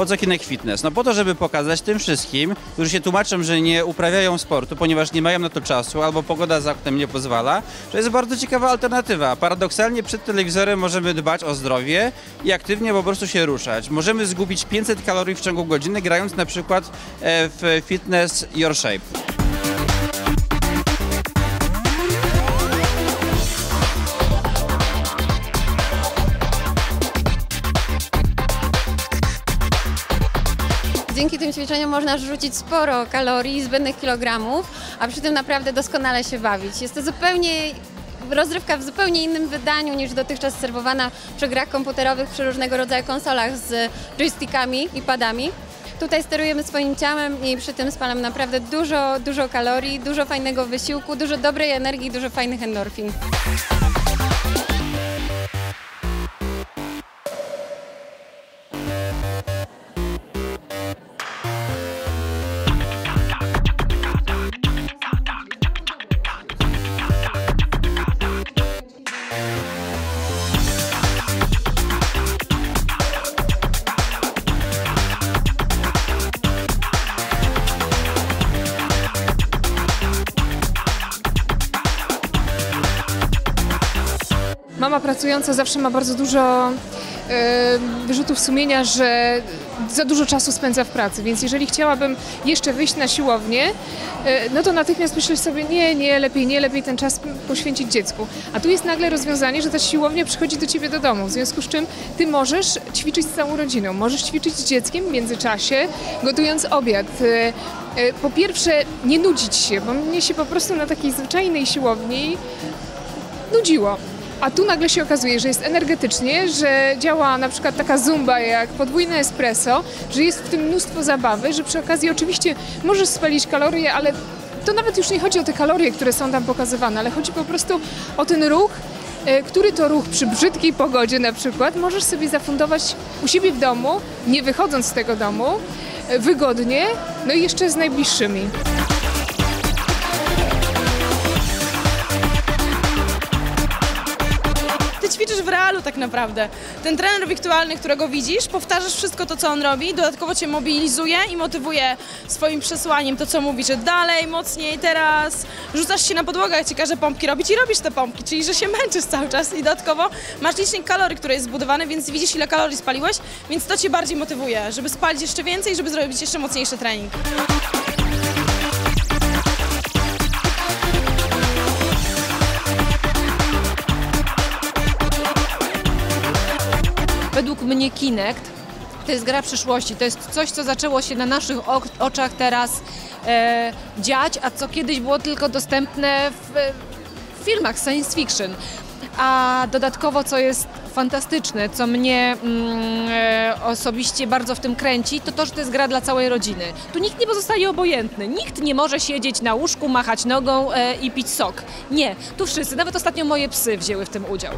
Po co Kinect Fitness? No po to, żeby pokazać tym wszystkim, którzy się tłumaczą, że nie uprawiają sportu, ponieważ nie mają na to czasu albo pogoda za oknem nie pozwala, że jest bardzo ciekawa alternatywa. Paradoksalnie przed telewizorem możemy dbać o zdrowie i aktywnie po prostu się ruszać. Możemy zgubić 500 kalorii w ciągu godziny grając na przykład e, w Fitness Your Shape. Dzięki tym ćwiczeniom można rzucić sporo kalorii zbędnych kilogramów, a przy tym naprawdę doskonale się bawić. Jest to zupełnie rozrywka w zupełnie innym wydaniu niż dotychczas serwowana przy grach komputerowych, przy różnego rodzaju konsolach z joystickami i padami. Tutaj sterujemy swoim ciałem i przy tym spalam naprawdę dużo, dużo kalorii, dużo fajnego wysiłku, dużo dobrej energii, dużo fajnych endorfin. Mama pracująca zawsze ma bardzo dużo e, wyrzutów sumienia, że za dużo czasu spędza w pracy, więc jeżeli chciałabym jeszcze wyjść na siłownię, e, no to natychmiast myślę sobie, nie, nie, lepiej, nie, lepiej ten czas poświęcić dziecku. A tu jest nagle rozwiązanie, że ta siłownia przychodzi do ciebie do domu, w związku z czym ty możesz ćwiczyć z całą rodziną, możesz ćwiczyć z dzieckiem w międzyczasie, gotując obiad. E, Po pierwsze, nie nudzić się, bo mnie się po prostu na takiej zwyczajnej siłowni nudziło. A tu nagle się okazuje, że jest energetycznie, że działa na przykład taka zumba jak podwójne espresso, że jest w tym mnóstwo zabawy, że przy okazji oczywiście możesz spalić kalorie, ale to nawet już nie chodzi o te kalorie, które są tam pokazywane, ale chodzi po prostu o ten ruch, e, który to ruch przy brzydkiej pogodzie na przykład możesz sobie zafundować u siebie w domu, nie wychodząc z tego domu, e, wygodnie, no i jeszcze z najbliższymi. Ćwiczysz w realu tak naprawdę. Ten trener wirtualny, którego widzisz, powtarzasz wszystko to, co on robi, dodatkowo cię mobilizuje i motywuje swoim przesłaniem to, co mówi, że dalej, mocniej, teraz. Rzucasz się na podłogę, jak ci każe pompki robić i robisz te pompki, czyli że się męczysz cały czas i dodatkowo masz licznik kalorii, który jest zbudowany, więc widzisz, ile kalorii spaliłeś, więc to cię bardziej motywuje, żeby spalić jeszcze więcej, żeby zrobić jeszcze mocniejszy trening. Według mnie Kinect to jest gra przyszłości. To jest coś, co zaczęło się na naszych oczach teraz e, dziać, a co kiedyś było tylko dostępne w, w filmach science fiction. A dodatkowo, co jest fantastyczne, co mnie mm, e, osobiście bardzo w tym kręci, to to, że to jest gra dla całej rodziny. Tu nikt nie pozostaje obojętny. Nikt nie może siedzieć na łóżku, machać nogą e, i pić sok. Nie, tu wszyscy, nawet ostatnio moje psy wzięły w tym udział.